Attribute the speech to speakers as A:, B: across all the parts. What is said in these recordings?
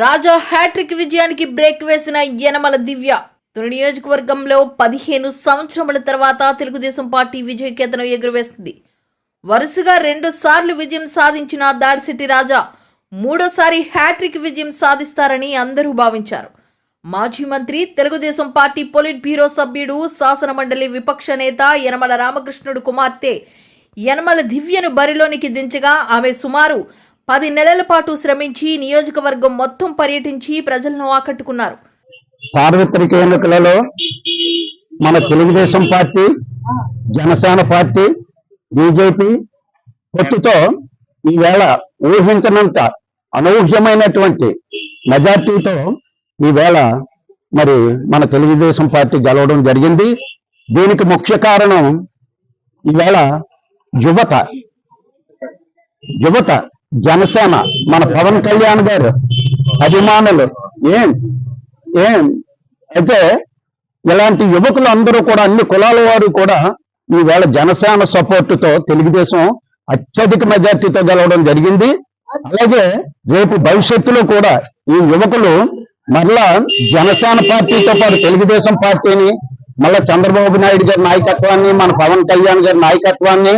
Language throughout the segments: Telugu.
A: Raja hat-trick విజయానికి బ్రేక్ వేసిన యనమల దివ్య. తొలి నియోజకవర్గంలో పదిహేను సంవత్సరముల తర్వాత తెలుగుదేశం పార్టీ విజయకేతనం ఎగురవేసింది. వరుసగా రెండు సార్లు విజయం సాధించిన దాడిశెట్టి రాజా మూడోసారి హ్యాట్రిక్ విజయం సాధిస్తారని అందరూ భావించారు. మాజీ మంత్రి తెలుగుదేశం పార్టీ పొలిట్ బ్యూరో సభ్యుడు శాసనమండలి విపక్ష నేత యనమల రామకృష్ణుడు కుమార్తె యనమల దివ్యను బరిలోనికి దించగా ఆమె సుమారు పది నెలల పాటు శ్రమించి నియోజకవర్గం మొత్తం పర్యటించి ప్రజలను ఆకట్టుకున్నారు.
B: సార్వత్రిక ఎన్నికలలో మన Telugu Desam party Janasena party BJP పొత్తుతో ఈవేళ ఊహించనంత అనూహ్యమైనటువంటి మెజార్టీతో ఈవేళ మరి మన తెలుగుదేశం పార్టీ గెలవడం జరిగింది. దీనికి ముఖ్య కారణం ఈవేళ యువత యువత జనసేన మన పవన్ కళ్యాణ్ గారు అభిమానులు ఏం ఏం? అయితే ఇలాంటి యువకులు అందరూ కూడా అన్ని కులాల వారు కూడా ఈవేళ జనసేన సపోర్టుతో తెలుగుదేశం అత్యధిక మెజార్టీతో గెలవడం జరిగింది. అలాగే రేపు భవిష్యత్తులో కూడా ఈ యువకులు మరలా జనసేన పార్టీతో పాటు తెలుగుదేశం పార్టీని మళ్ళా చంద్రబాబు నాయుడు గారి నాయకత్వాన్ని మన పవన్ కళ్యాణ్ గారి నాయకత్వాన్ని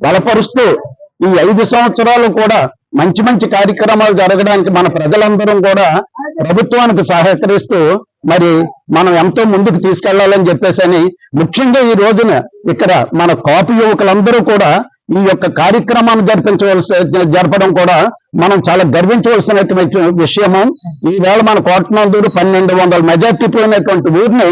B: బలపరుస్తూ ఈ ఐదు సంవత్సరాలు కూడా మంచి మంచి కార్యక్రమాలు జరగడానికి మన ప్రజలందరం కూడా ప్రభుత్వానికి సహకరిస్తూ మరి మనం ఎంతో ముందుకు తీసుకెళ్ళాలని చెప్పేసి అని ముఖ్యంగా ఈ రోజున ఇక్కడ మన కాపు యువకులందరూ కూడా ఈ యొక్క కార్యక్రమాన్ని జరిపించవలసి జరపడం కూడా మనం చాలా గర్వించవలసినటువంటి విషయము. ఈ వేళ మన కోటనందూరు పన్నెండు వందల మెజార్టీ పోయినటువంటి ఊరిని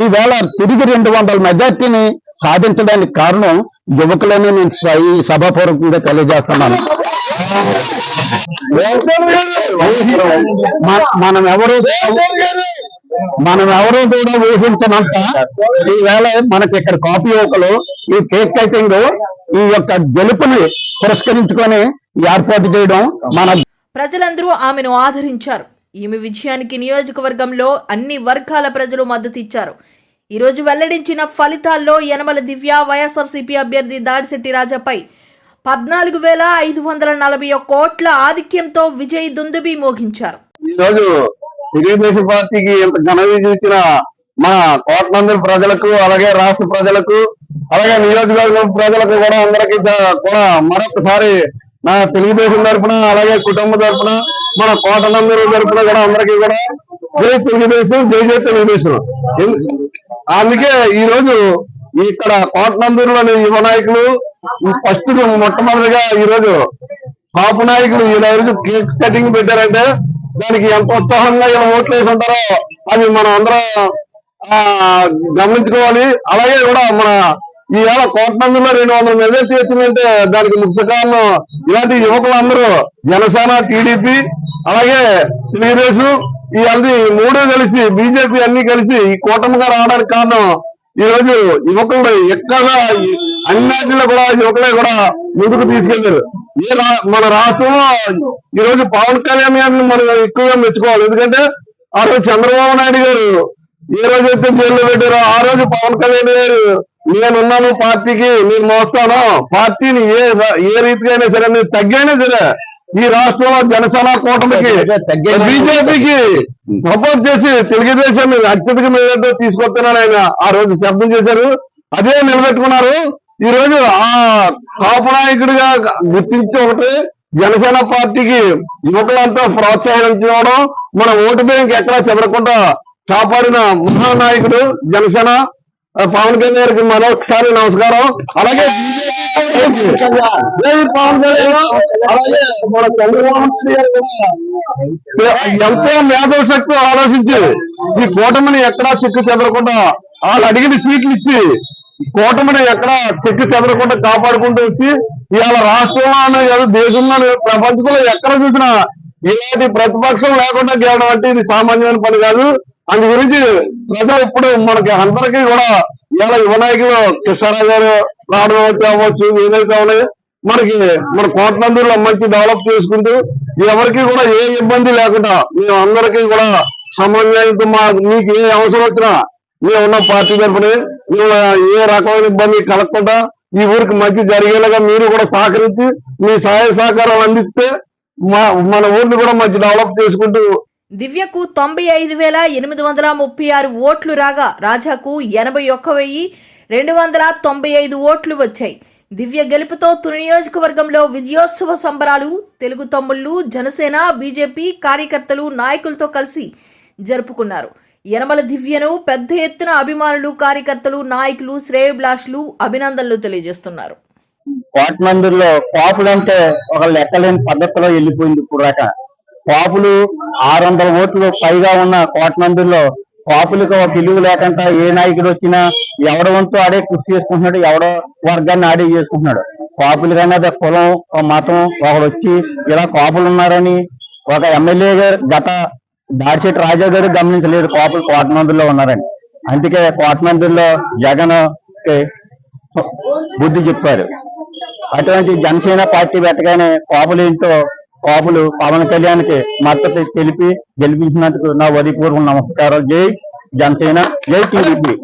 B: ఈ వేళ తిరిగి రెండు వందల మెజార్టీని సాధించడానికి కారణం యువకులని నేను ఈ సభాపూర్వకంగా తెలియజేస్తున్నాను. మనం ఎవరు మనం ఎవరు కూడా ఊహించినంత ఈవేళ మనకి ఇక్కడ కాపీ యువకులు ఈ కేక్ కటింగ్ ఈ యొక్క గెలుపుని పురస్కరించుకొని ఏర్పాటు చేయడం మన
A: ప్రజలందరూ ఆమెను ఆదరించారు. ఈమె విజయానికి నియోజకవర్గంలో అన్ని వర్గాల ప్రజలు మద్దతిచ్చారు ఈ రోజు వెల్లడించిన ఫలితాల్లో యనమల దివ్య వైఎస్ఆర్సీపీ అభ్యర్థి దాడిశెట్టి రాజాపై పద్నాలుగు వేల ఐదు వందల నలభై ఒక్క కోట్ల ఆధిక్యంతో విజయ్ దుందుబి మోగించారు.
B: ఈ రోజు తెలుగుదేశం పార్టీకి ఇంత ఘన విజయం ఇచ్చిన మన కోట్లందరి ప్రజలకు అలాగే రాష్ట్ర ప్రజలకు అలాగే నియోజకవర్గం ప్రజలకు కూడా అందరికీ కూడా మరొకసారి నా తెలుగుదేశం తరపున అలాగే కుటుంబం తరఫున మన కోటలందరి తరపున కూడా అందరికీ కూడా జై తెలుగుదేశం జై జై తెలుగుదేశం. అందుకే ఈ రోజు ఇక్కడ కోటనందూరులోని యువ నాయకులు ఫస్ట్ మొట్టమొదటిగా ఈ రోజు కాపు నాయకులు ఈ రోజు కేక్ కటింగ్ పెట్టారంటే దానికి ఎంత ఉత్సాహంగా ఇలా ఓట్లు వేసి ఉంటారో అది మనం అందరం ఆ, గమనించుకోవాలి. అలాగే కూడా మన ఈ ఏళ్ళ కోటనందులో రెండు వందల మెజార్టీ వచ్చిందంటే దానికి ముఖ్య కారణం ఇలాంటి యువకులందరూ జనసేన టీడీపీ అలాగే తెలుగుదేశం ఈ అది మూడు కలిసి బీజేపీ అన్ని కలిసి ఈ కూటమిగా రావడానికి కారణం ఈ రోజు యువకులు ఎక్కడ అన్నిటిలో కూడా యువకులే కూడా ముందుకు తీసుకెళ్ళారు. ఏ రా- మన రాష్ట్రంలో ఈ రోజు పవన్ కళ్యాణ్ గారిని మనం ఎక్కువగా మెచ్చుకోవాలి. ఎందుకంటే ఆ రోజు చంద్రబాబు నాయుడు గారు ఏ రోజు అయితే జైల్లో పెట్టారో ఆ రోజు పవన్ కళ్యాణ్ గారు నేనున్నాను పార్టీకి నేను మోస్తాను. పార్టీని ఏ ఏ రీతిగా అయినా సరే నేను తగ్గైనా సరే ఈ రాష్ట్రంలో జనసేన కూటమికి బీజేపీకి సపోర్ట్ చేసి తెలుగుదేశాన్ని అత్యధిక మేరకు తీసుకొస్తున్నాను ఆయన ఆ రోజు శబ్దం చేశారు. అదే నిలబెట్టుకున్నారు. ఈ రోజు ఆ కాపు నాయకుడిగా గుర్తించి ఒకటి జనసేన పార్టీకి యువకులంతా చేయడం మన ఓటు బ్యాంక్ ఎక్కడా చెదరకుండా కాపాడిన మహానాయకుడు జనసేన. పవన్ కళ్యాణ్ గారికి మరొకసారి నమస్కారం. అలాగే పవన్ కళ్యాణ్. అలాగే మన చంద్రబాబు ఎంతో మేధవ శక్తి ఆలోచించి ఈ కూటమిని ఎక్కడా చిక్కు చెదరకుండా వాళ్ళు అడిగిన సీట్లు ఇచ్చి కూటమిని ఎక్కడ చెక్కి చెదరకుండా కాపాడుకుంటూ వచ్చి ఇవాళ రాష్ట్రంలోనే కాదు దేశంలోనే ప్రపంచంలో ఎక్కడ చూసినా ఇలాంటి ప్రతిపక్షం లేకుండా గెలవడం అంటే ఇది సామాన్యమైన పని కాదు. అందు గురించి ప్రజలు ఇప్పుడు మనకి అందరికీ కూడా ఇలా యువ నాయకులు కృష్ణారావు గారు రావడం అయితే అవ్వచ్చు ఏదైతే ఉన్నాయి మనకి మన కోట్లందరిలో మంచి డెవలప్ చేసుకుంటూ ఎవరికి కూడా ఏ ఇబ్బంది లేకుండా మేము అందరికీ కూడా సమన్వయంతో మా మీకు ఏ అవసరం వచ్చినా మేము ఉన్న పార్టీ తరఫున మేము ఏ రకమైన ఇబ్బంది కలగకుండా ఈ ఊరికి మంచి జరిగేలాగా మీరు కూడా సహకరించి మీ సహాయ సహకారాలు అందిస్తే మా మన ఊరిని కూడా మంచి డెవలప్ చేసుకుంటూ
A: దివ్యకు తొంభై ఐదు వేల ఎనిమిది వందల ముప్పై ఆరు ఓట్లు రాగా రాజాకు ఎనభై ఒక్క వెయ్యి రెండు వందల తొంభై ఐదు ఓట్లు వచ్చాయి. దివ్య గెలుపుతో తుని నియోజకవర్గంలో విజయోత్సవ సంబరాలు తెలుగు తమ్ముళ్ళు జనసేన బీజేపీ కార్యకర్తలు నాయకులతో కలిసి జరుపుకున్నారు. యనమల దివ్యను పెద్ద ఎత్తున అభిమానులు కార్యకర్తలు నాయకులు శ్రేయభిలాషులు అభినందనలు తెలియజేస్తున్నారు.
C: కోటమందిర్లో కాపులు అంటే ఒక లెక్కలేని పద్ధతిలో వెళ్ళిపోయింది ఇప్పుడు కాపులు ఆరు వందల ఓట్లు పైగా ఉన్న కోటమందిర్లో కాపులకు ఒక విలువ లేకుండా ఏ నాయకుడు వచ్చినా ఎవడ వంతు ఆడే కృషి చేసుకుంటున్నాడు ఎవడో వర్గాన్ని ఆడే చేసుకుంటున్నాడు. కాపులు కానీ అదే కులం ఒక మతం ఒకడు వచ్చి ఇలా కాపులు ఉన్నారని ఒక ఎమ్మెల్యే గారు గత దాడిశెట్టి రాజా గారు గమనించలేదు. కోపలు కోటమందిర్లో ఉన్నారని. అందుకే కోటమందిర్లో జగన్ బుద్ధి చెప్పారు. అటువంటి జనసేన పార్టీ పెట్టగానే కోపలు ఏంటో కోపలు పవన్ కళ్యాణ్కి మద్దతు తెలిపి గెలిపించినందుకు నా ఉదయపూర్వక నమస్కారం జై జనసేన జై టీడీపీ.